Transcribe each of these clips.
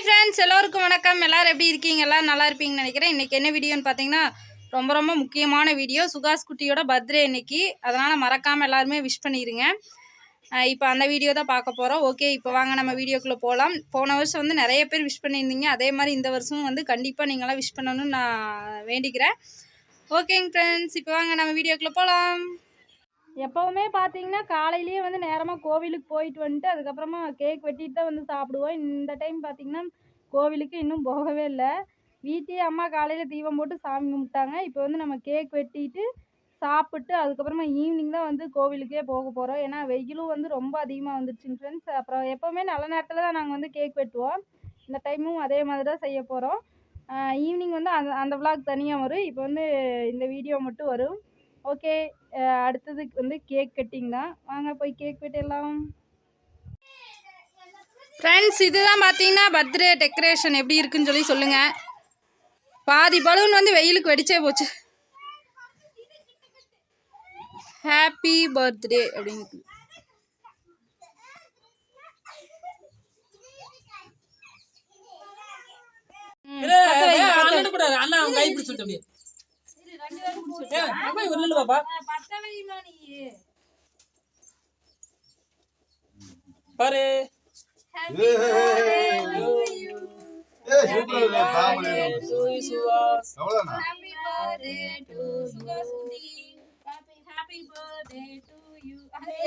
Hi friends எல்லோருக்கும் வணக்கம். எல்லாரும் எப்படி இருக்கீங்க? எல்லாம் நல்லா இருப்பீங்கன்னு நினைக்கிறேன். இன்றைக்கி என்ன வீடியோன்னு பார்த்தீங்கன்னா ரொம்ப ரொம்ப முக்கியமான வீடியோ. சுகாஸ் குட்டியோட பர்த்டே இன்னைக்கு. அதனால் மறக்காமல் எல்லாருமே விஷ் பண்ணிடுங்க இப்போ அந்த வீடியோ தான் பார்க்க போகிறோம் ஓகே இப்போ வாங்க நம்ம வீடியோக்குள்ளே போகலாம் போன வருஷம் வந்து நிறைய பேர் விஷ் பண்ணியிருந்தீங்க. அதே மாதிரி இந்த வருஷமும் வந்து கண்டிப்பாக நீங்களாம் விஷ் பண்ணணும்னு நான் வேண்டிக்கிறேன். ஓகேங்க ஃப்ரெண்ட்ஸ் இப்போ வாங்க நம்ம வீடியோக்குள்ளே போகலாம் எப்போவுமே பார்த்தீங்கன்னா காலையிலேயே வந்து நேரமாக கோவிலுக்கு போயிட்டு வந்துட்டு அதுக்கப்புறமா கேக் வெட்டிட்டு தான் வந்து சாப்பிடுவோம். இந்த டைம் பார்த்தீங்கன்னா கோவிலுக்கு இன்னும் போகவே இல்லை. வீட்டையே அம்மா காலையில் தீபம் போட்டு சாமி கும்பிட்டாங்க. இப்போ வந்து நம்ம கேக் வெட்டிட்டு சாப்பிட்டு அதுக்கப்புறமா ஈவினிங் தான் வந்து கோவிலுக்கே போக போகிறோம் ஏன்னா வெயிலும் வந்து ரொம்ப அதிகமாக வந்துருச்சுங்க ஃப்ரெண்ட்ஸ் அப்புறம் எப்போவுமே நல்ல நேரத்தில் தான் நாங்கள் வந்து கேக் வெட்டுவோம். இந்த டைமும் அதே மாதிரி தான் செய்ய போகிறோம் ஈவினிங் வந்து அந்த அந்த விளாக் தனியாக வரும். இப்போ வந்து இந்த வீடியோ மட்டும் வரும். ஓகே அடுத்தது வந்து கேக் கட்டிங் தான் வாங்க போய் கேக் வெட்டிடலாம். ஃப்ரெண்ட்ஸ் இதுதான் பார்த்தீங்கன்னா பர்த்டே டெக்கரேஷன் எப்படி இருக்குன்னு சொல்லி சொல்லுங்கள் பாதி பலூன் வந்து வெயிலுக்கு வெடிச்சே போச்சு. ஹாப்பி பர்த்டே அப்படின்னு. அண்ணா அவன் கை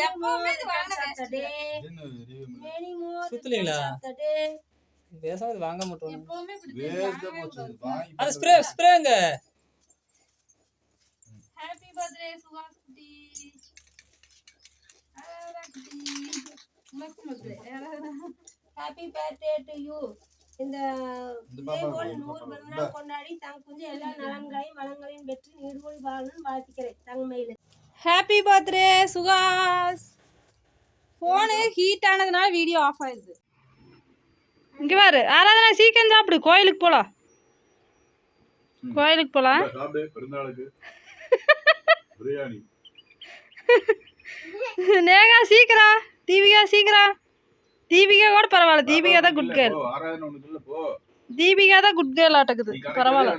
எப்பவுமே இது பண்ணல? சுத்தலீங்களா? பேசாம இது வாங்க மாட்டோம். எப்பவுமே இப்படி அது ஸ்ப்ரே ஸ்ப்ரேங்க Birthday சுகாஸ் குட்டி. ஹாப்பி பர்த்டே டு யூ இந்த இதேபோல் நூறு. பிறந்தநாள் கொண்டாடி தங் குஞ்சு எல்லா நலன்களையும் வளங்களையும் பெற்று நீடுகொள் வாழணும்னு வாழ்த்துக்கிறேன். தங்கமையில் ஹாப்பி பர்த்டே சுகாஸ். ஃபோனு ஹீட் ஆனதுனால வீடியோ ஆஃப் ஆயிடுது. இங்கே பாரு ஆராதனா சீக்கிரம் சாப்பிடு. கோயிலுக்கு போகலாம் கோயிலுக்கு போகலாம். பிரியாணி நேகா சீக்கிரம் தீபிகா சீக்கிரம் தீபிகா கூட பரவாயில்ல தீபிகா தான் குட் கேர்ள். தீபிகா தான் குட் கேர்ள் ஆட்டக்குது பரவாயில்ல?